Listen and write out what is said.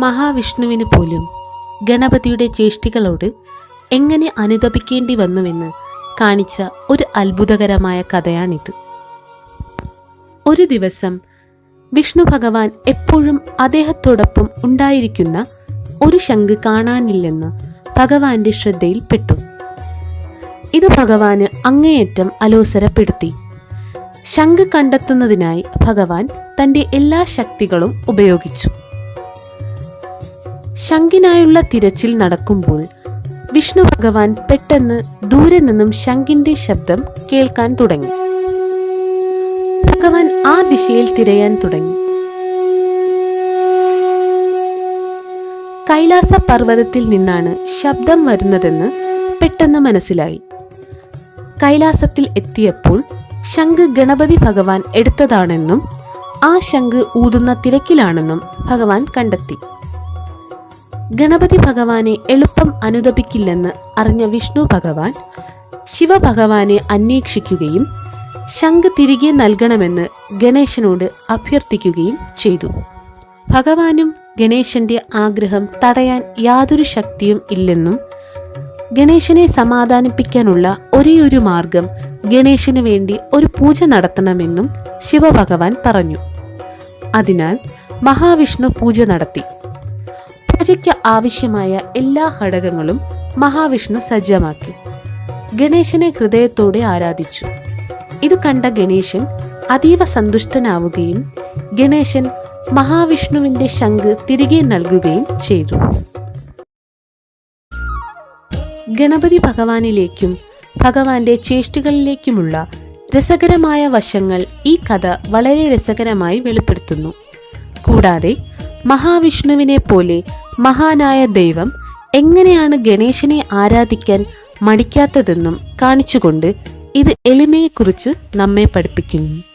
മഹാവിഷ്ണുവിന് പോലും ഗണപതിയുടെ ചേഷ്ടികളോട് എങ്ങനെ അനുതപിക്കേണ്ടി വന്നുവെന്ന് കാണിച്ച ഒരു അത്ഭുതകരമായ കഥയാണിത്. ഒരു ദിവസം വിഷ്ണു ഭഗവാൻ എപ്പോഴും അദ്ദേഹത്തോടൊപ്പം ഉണ്ടായിരിക്കുന്ന ഒരു ശംഖ് കാണാനില്ലെന്ന് ഭഗവാന്റെ ശ്രദ്ധയിൽപ്പെട്ടു. ഇത് ഭഗവാന് അങ്ങേയറ്റം അലോസരപ്പെടുത്തി. ശംഖ് കണ്ടെത്തുന്നതിനായി ഭഗവാൻ തന്റെ എല്ലാ ശക്തികളും ഉപയോഗിച്ചു. ശംഖിനായുള്ള തിരച്ചിൽ നടക്കുമ്പോൾ വിഷ്ണു ഭഗവാൻ പെട്ടെന്ന് ദൂരെ നിന്നും ശംഖിന്റെ ശബ്ദം കേൾക്കാൻ തുടങ്ങി. ഭഗവാൻ ആ ദിശയിൽ തിരയാൻ തുടങ്ങി. കൈലാസ പർവതത്തിൽ നിന്നാണ് ശബ്ദം വരുന്നതെന്ന് പെട്ടെന്ന് മനസ്സിലായി. കൈലാസത്തിൽ എത്തിയപ്പോൾ ശംഖ് ഗണപതി ഭഗവാൻ എടുത്തതാണെന്നും ആ ശംഖ് ഊതുന്ന തിരക്കിലാണെന്നും ഭഗവാൻ കണ്ടെത്തി. ഗണപതി ഭഗവാനെ എളുപ്പം അനുദപിക്കില്ലെന്ന് അറിഞ്ഞ വിഷ്ണു ഭഗവാൻ ശിവഭഗവാനെ അന്വേഷിക്കുകയും ശംഖ് തിരികെ നൽകണമെന്ന് ഗണേശനോട് അഭ്യർത്ഥിക്കുകയും ചെയ്തു. ഭഗവാനും ഗണേശന്റെ ആഗ്രഹം തടയാൻ യാതൊരു ശക്തിയും ഇല്ലെന്നും ഗണേശനെ സമാധാനിപ്പിക്കാനുള്ള ഒരേയൊരു മാർഗം ഗണേശന് വേണ്ടി ഒരു പൂജ നടത്തണമെന്നും ശിവഭഗവാൻ പറഞ്ഞു. അതിനാൽ മഹാവിഷ്ണു പൂജ നടത്തി. പൂജയ്ക്ക് ആവശ്യമായ എല്ലാ ഘടകങ്ങളും മഹാവിഷ്ണു സജ്ജമാക്കി. ഗണേശനെ ഹൃദയത്തോടെ ആരാധിച്ചു. ഇത് കണ്ട ഗണേശൻ അതീവ സന്തുഷ്ടനാവുകയും ഗണേശൻ മഹാവിഷ്ണുവിന്റെ ശംഖ് തിരികെ നൽകുകയും ചെയ്തു. ഗണപതി ഭഗവാനിലേക്കും ഭഗവാന്റെ ചേഷ്ടികളിലേക്കുമുള്ള രസകരമായ വശങ്ങൾ ഈ കഥ വളരെ രസകരമായി വെളിപ്പെടുത്തുന്നു. കൂടാതെ മഹാവിഷ്ണുവിനെ പോലെ മഹാനായ ദൈവം എങ്ങനെയാണ് ഗണേശനെ ആരാധിക്കാൻ മടിക്കാത്തതെന്നും കാണിച്ചുകൊണ്ട് ഇത് എളിമയെക്കുറിച്ച് നമ്മെ പഠിപ്പിക്കുന്നു.